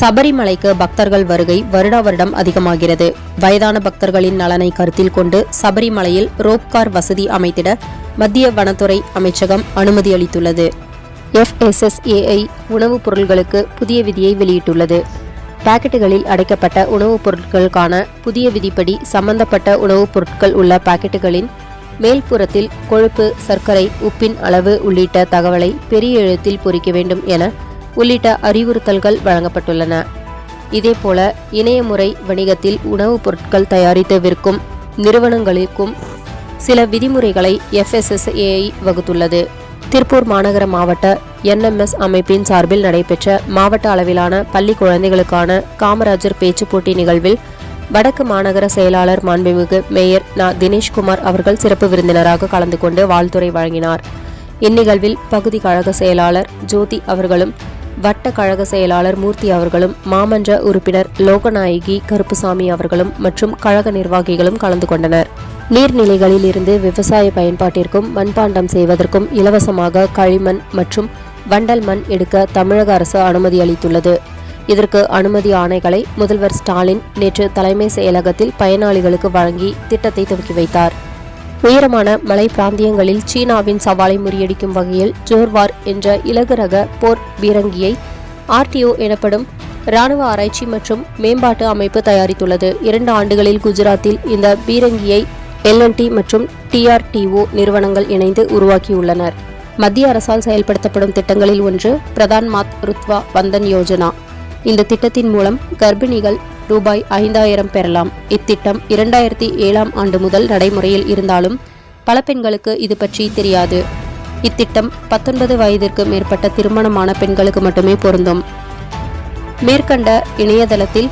சபரிமலைக்கு பக்தர்கள் வருகை வருடா வருடம் அதிகமாகிறது. வயதான பக்தர்களின் நலனை கருத்தில் கொண்டு சபரிமலையில் ரோப்கார் வசதி அமைத்திட மத்திய வனத்துறை அமைச்சகம் அனுமதி அளித்துள்ளது. எஃப்எஸ்எஸ்ஏஐ உணவுப் பொருட்களுக்கு புதிய விதியை வெளியிட்டுள்ளது. பாக்கெட்டுகளில் அடைக்கப்பட்ட உணவுப் பொருட்களுக்கான புதிய விதிப்படி சம்பந்தப்பட்ட உணவுப் பொருட்கள் உள்ள பாக்கெட்டுகளின் மேல்புறத்தில் கொழுப்பு சர்க்கரை உப்பின் அளவு உள்ளிட்ட தகவலை பெரிய எழுத்தில் பொறிக்க வேண்டும் என உள்ளிட்ட அறிவுறுத்தல்கள் வழங்கப்பட்டுள்ளன. இதேபோல இணையமுறை வணிகத்தில் உணவுப் பொருட்கள் தயாரித்து விற்கும் நிறுவனங்களுக்கும் சில விதிமுறைகளை எஃப்எஸ்எஸ்ஏஐ வகுத்துள்ளது. திருப்பூர் மாநகர மாவட்ட என்எம்எஸ் அமைப்பின் சார்பில் நடைபெற்ற மாவட்ட அளவிலான பள்ளி குழந்தைகளுக்கான காமராஜர் பேச்சு போட்டி நிகழ்வில் வடக்கு மாநகர செயலாளர் மாண்புமிகு மேயர் நா. தினேஷ்குமார் அவர்கள் சிறப்பு விருந்தினராக கலந்து கொண்டு வாழ்த்துறை வழங்கினார். இந்நிகழ்வில் பகுதி கழக செயலாளர் ஜோதி அவர்களும் வட்ட கழக செயலாளர் மூர்த்தி அவர்களும் மாமன்ற உறுப்பினர் லோகநாயகி கருப்புசாமி அவர்களும் மற்றும் கழக நிர்வாகிகளும் கலந்து கொண்டனர். நீர்நிலைகளில் இருந்து விவசாய பயன்பாட்டிற்கும் மண்பாண்டம் செய்வதற்கும் இலவசமாக களிமண் மற்றும் வண்டல் மண் எடுக்க தமிழக அரசு அனுமதி அளித்துள்ளது. இதற்கு அனுமதி ஆணைகளை முதல்வர் ஸ்டாலின் நேற்று தலைமை செயலகத்தில் பயனாளிகளுக்கு வழங்கி திட்டத்தை துவக்கி வைத்தார். உயரமான மலை பிராந்தியங்களில் சீனாவின் சவாலை முறியடிக்கும் வகையில் ஜோர்வார் என்ற இலகு ரக போர் பீரங்கியை ஆர்டிஓ எனப்படும் ராணுவ ஆராய்ச்சி மற்றும் மேம்பாட்டு அமைப்பு தயாரித்துள்ளது. இரண்டு ஆண்டுகளில் குஜராத்தில் இந்த பீரங்கியை எல்என்டி மற்றும் டிஆர்டிஓ நிறுவனங்கள் இணைந்து உருவாக்கியுள்ளனர். மத்திய அரசால் செயல்படுத்தப்படும் திட்டங்களில் ஒன்று பிரதான் மாத் ருத்வா வந்தன் யோஜனா. இந்த திட்டத்தின் மூலம் கர்ப்பிணிகள் ரூபாய் ஐந்தாயிரம் பெறலாம். இத்திட்டம் இரண்டாயிரத்தி ஏழாம் ஆண்டு முதல் நடைமுறையில் இருந்தாலும் பல பெண்களுக்கு இது பற்றி தெரியாது. இத்திட்டம் பத்தொன்பது வயதிற்கு மேற்பட்ட திருமணமான பெண்களுக்கு மட்டுமே பொருந்தும். மேற்கண்ட இணையதளத்தில்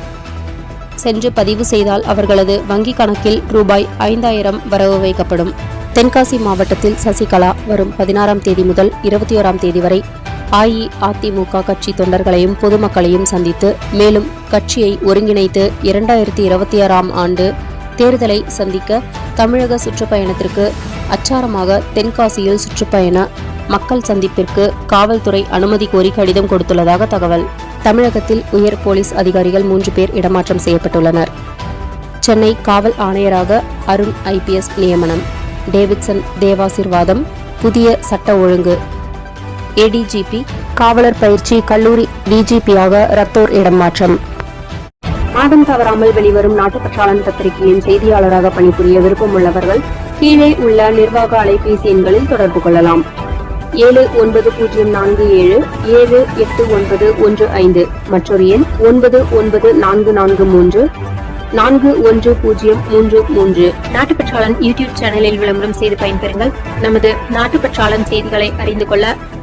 சென்று பதிவு செய்தால் அவர்களது வங்கி கணக்கில் ரூபாய் ஐந்தாயிரம் வரவு வைக்கப்படும். தென்காசி மாவட்டத்தில் சசிகலா வரும் பதினாறாம் தேதி முதல் இருபத்தி ஓராம் தேதி வரை அஇஅதிமுக கட்சி தொண்டர்களையும் பொதுமக்களையும் சந்தித்து மேலும் கட்சியை ஒருங்கிணைத்து இரண்டாயிரத்தி இருபத்தி ஆறாம் ஆண்டு தேர்தலை சந்திக்க தமிழக சுற்றுப்பயணத்திற்கு அச்சாரமாக தென்காசியில் சுற்றுப்பயண மக்கள் சந்திப்பிற்கு காவல்துறை அனுமதி கோரி கடிதம் கொடுத்துள்ளதாக தகவல். தமிழகத்தில் உயர் போலீஸ் அதிகாரிகள் மூன்று பேர் இடமாற்றம் செய்யப்பட்டுள்ளனர். சென்னை காவல் ஆணையராக அருண் ஐபிஎஸ் நியமனம். டேவிட்சன் தேவாசிர்வாதம் புதிய சட்ட ஒழுங்கு ஏடிஜிபி காவலர் பயிற்சி கல்லூரி டிஜிபியாக ரத்தோர் இடமாற்றம் மாதம் தவறாமல் வெளிவரும் நாட்டுப்பற்றாளன் பத்திரிகையின் செய்தியாளராக பணிபுரிய விருப்பம் உள்ளவர்கள் கீழே உள்ள நிர்வாக அலைபேசி எண்களில் தொடர்பு கொள்ளலாம். ஏழு ஒன்பது பூஜ்ஜியம் நான்கு ஏழு ஏழு எட்டு ஒன்பது ஒன்று ஐந்து மற்றொரு எண் ஒன்பது ஒன்பது நான்கு நான்கு மூன்று நான்கு ஒன்று பூஜ்ஜியம் மூன்று மூன்று. நாட்டுப்பற்றாளன் யூடியூப் சேனலில் விளம்பரம் செய்து பயன்பெறுங்கள். நமது நாட்டுப்பற்றாளன் செய்திகளை அறிந்து கொள்ள